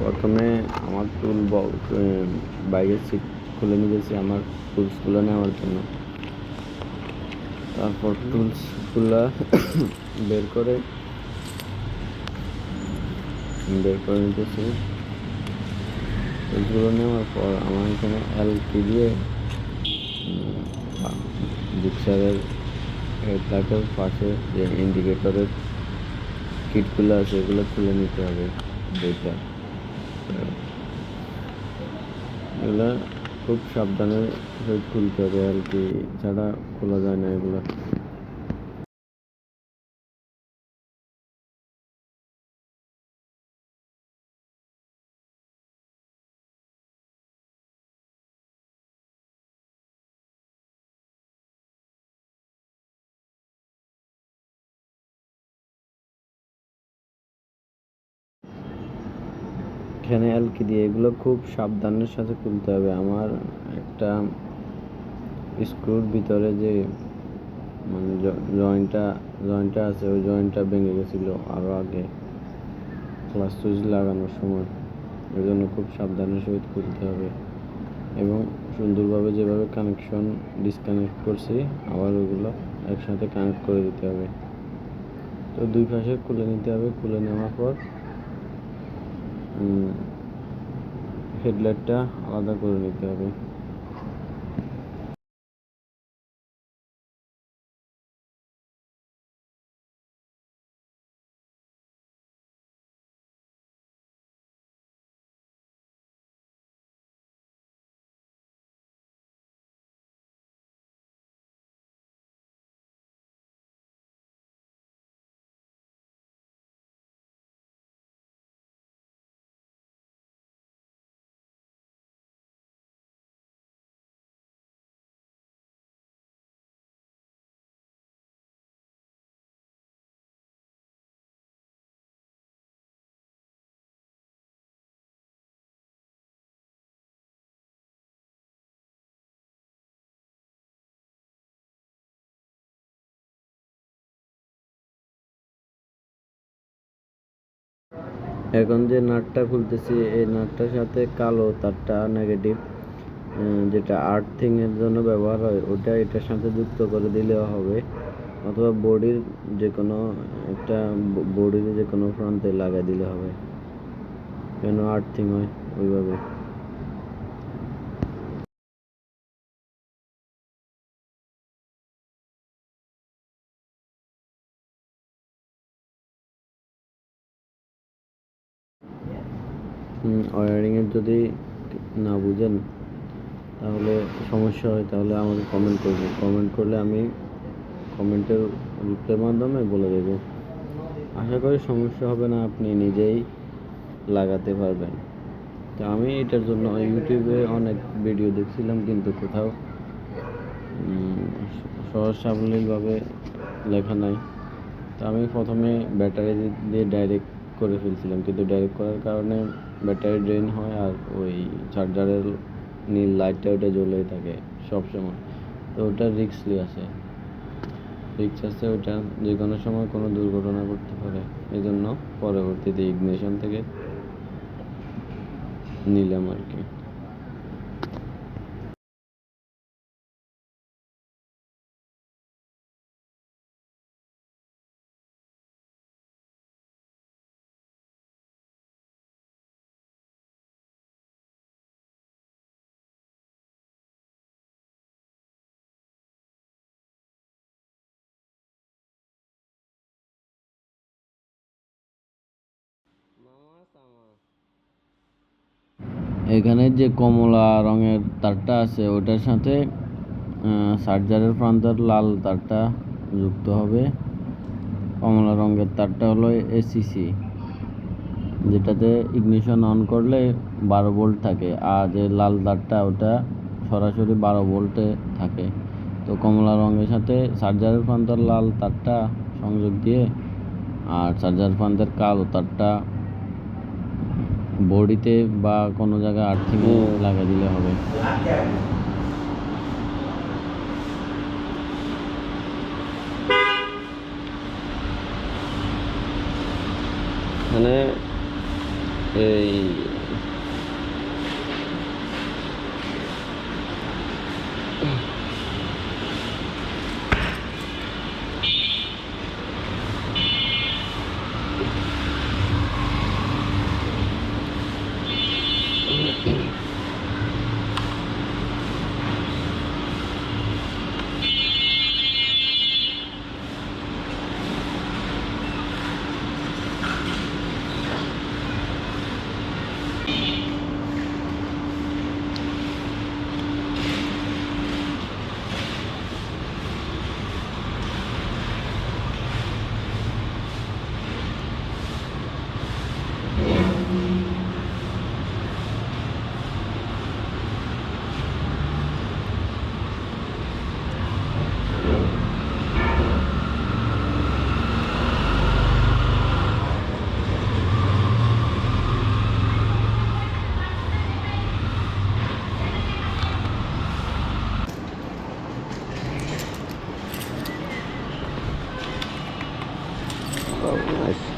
প্রথমে আমার টুল বাইকের সিট খুলে নিয়েছি আমার টুলসগুলো নেওয়ার জন্য। তারপর টুলসগুলো বের করে বের করে নিতেছি। টুলসগুলো নেওয়ার পর আমার এখানে এলকি দিয়ে জিক্সারের হেডলাইটের পাশে যে ইন্ডিকেটরের কিটগুলো আছে, এগুলো খুলে নিতে হবে। দুইটা এগুলো খুব সাবধানে খুলতে হবে আর কি ছাড়া খোলা যায় না এগুলো। এখানে এলকি দিয়ে এগুলো খুব সাবধানের সাথে খুলতে হবে। আমার একটা স্ক্রুর ভিতরে যে মানে জয়েন্টটা জয়েন্টটা আছে, ওই জয়েন্টটা ভেঙে গেছিল আরও আগে ক্লাস সুইচ লাগানোর সময়। ওই জন্য খুব সাবধানের সহিত খুলতে হবে। এবং সুন্দরভাবে যেভাবে কানেকশন ডিসকানেক্ট করছি, আবার ওগুলো একসাথে কানেক্ট করে দিতে হবে। তো দুই পাশে খুলে নিতে হবে। খুলে নেওয়ার পর হেডলাইটটা আলাদা করে নিতে হবে। এখন যে নাটটা খুলতেছি, এই নাটটার সাথে কালো তারটা নেগেটিভ যেটা আর্থিং এর জন্য ব্যবহার হয়, ওটা এটার সাথে যুক্ত করে দিলেও হবে। অথবা বডির যে কোনো একটা, বডির যে কোনো প্রান্তে লাগাই দিলে হবে। কেন আর্থিং হয় ওইভাবে। ওয়ারিংয়ের যদি না বুঝেন, তাহলে সমস্যা হয়, তাহলে আমাকে কমেন্ট করবেন। কমেন্ট করলে আমি কমেন্টের রিপ্লাইয়ের মাধ্যমে বলে দেবো। আশা করি সমস্যা হবে না, আপনি নিজেই লাগাতে পারবেন। তো আমি এটার জন্য ইউটিউবে অনেক ভিডিও দেখছিলাম, কিন্তু কোথাও সহজ সাবলীলভাবে লেখা নাই। তো আমি প্রথমে ব্যাটারি দিয়ে ডাইরেক্ট করে ফেলছিলাম, কিন্তু ডাইরেক্ট করার কারণে ব্যাটারি ড্রেন হয় আর ওই চার্জারের নীল লাইটটা ওটা জ্বলেই থাকে সবসময়। তো ওটা রিক্সলি আছে। রিক্স আছে ওটা যে কোনো সময় কোনো দুর্ঘটনা ঘটতে পারে। এই জন্য পরবর্তীতে ইগনিশন থেকে নিলাম আর কি। এখানে যে কমলা রঙের তারটা আছে, ওটার সাথে চার্জারের প্রান্তের লাল তারটা যুক্ত হবে। কমলা রঙের তারটা হলো এসিসি যেটাতে ইগনিশন অন করলে বারো ভোল্ট থাকে, আর যে লাল তারটা, ওটা সরাসরি বারো ভোল্টে থাকে। তো কমলা রঙের সাথে চার্জারের প্রান্তের লাল তারটা সংযোগ দিয়ে, আর চার্জার প্রান্তের কালো তারটা বডিতে বা কোনো জায়গায় আর্থিংয়ে লাগিয়ে দিলে হবে। মানে এই Oh, nice.